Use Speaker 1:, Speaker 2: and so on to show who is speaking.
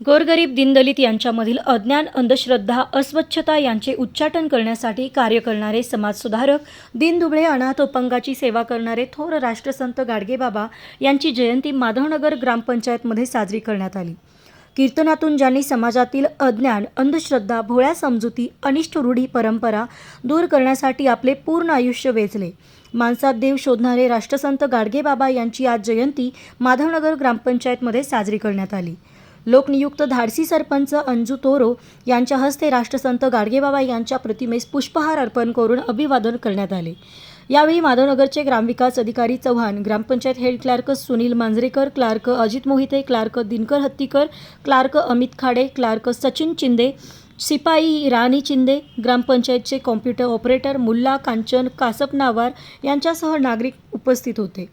Speaker 1: गोरगरीब दिनदलित यांच्यामधील अज्ञान अंधश्रद्धा अस्वच्छता यांचे उच्चाटन करण्यासाठी कार्य करणारे समाजसुधारक दीनदुबळे अनाथ अपंगाची सेवा करणारे थोर राष्ट्रसंत गाडगेबाबा यांची जयंती माधवनगर ग्रामपंचायतमध्ये साजरी करण्यात आली. कीर्तनातून ज्यांनी समाजातील अज्ञान अंधश्रद्धा भोळ्या समजुती अनिष्ट रूढी परंपरा दूर करण्यासाठी आपले पूर्ण आयुष्य वेचले. माणसात देव शोधणारे राष्ट्रसंत गाडगेबाबा यांची आज जयंती माधवनगर ग्रामपंचायतमध्ये साजरी करण्यात आली. लोकनियुक्त धाडसी सरपंच अंजू तोरो यांच्या हस्ते राष्ट्रसंत गाडगेबाबा यांच्या प्रतिमेस पुष्पहार अर्पण करून अभिवादन करण्यात आले. यावेळी माधवनगरचे ग्रामविकास अधिकारी Chavan gram panchayat head clerk Sunil Manjrekar clerk Ajit Mohite clerk Dinkar Hattikar clerk Amit Khade clerk Sachin Chinde सिपाई Rani Chinde ग्रामपंचायतचे कॉम्प्युटर ऑपरेटर मुल्ला कांचन कासप नावार यांच्यासह नागरिक उपस्थित होते.